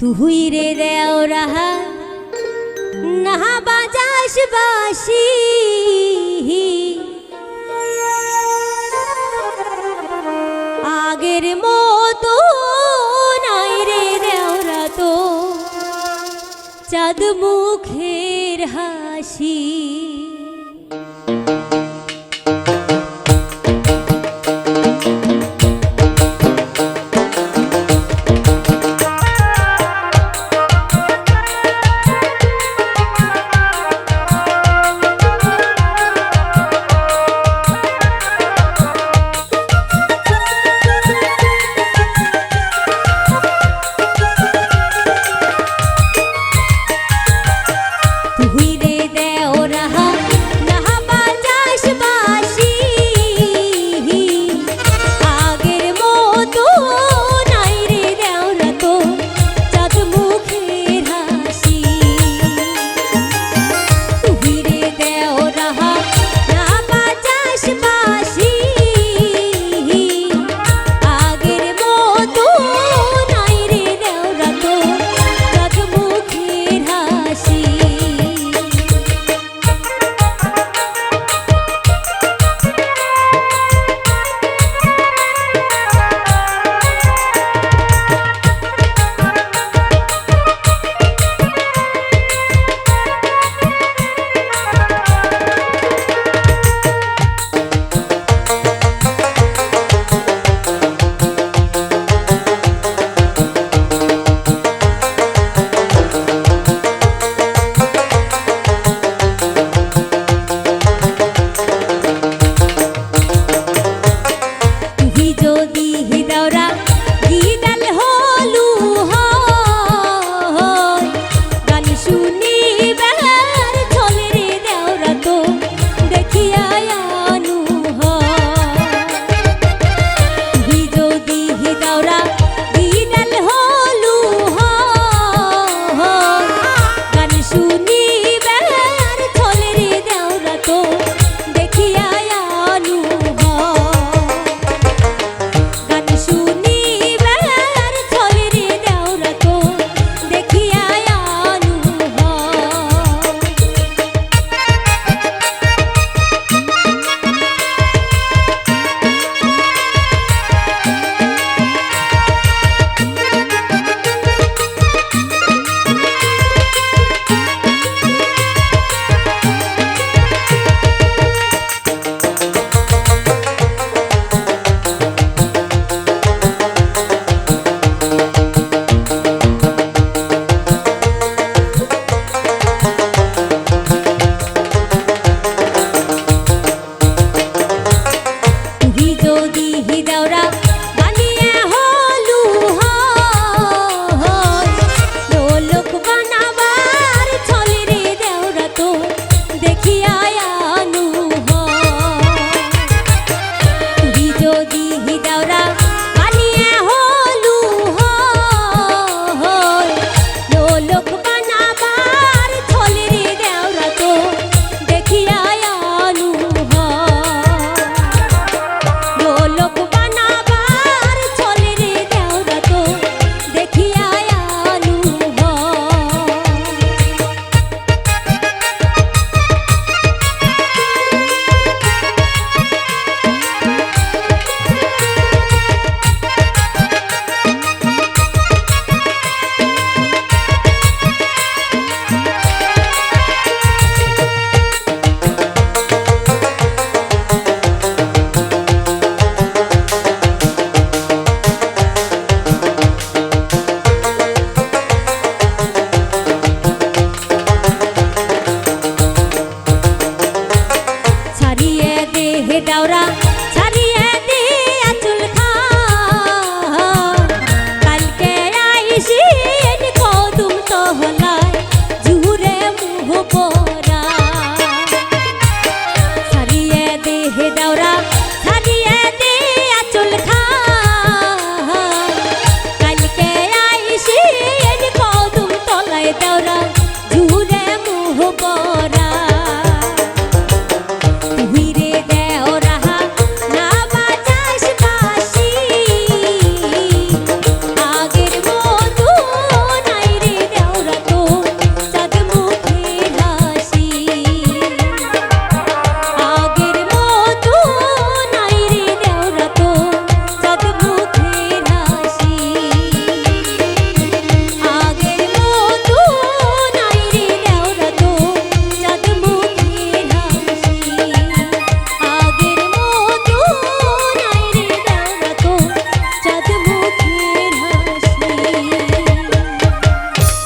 তুই রে দেও রাহা, নাহা বাজাস বাসি আগের মতো নাই রে দেওরা তো চাঁদ মুখের হাসি।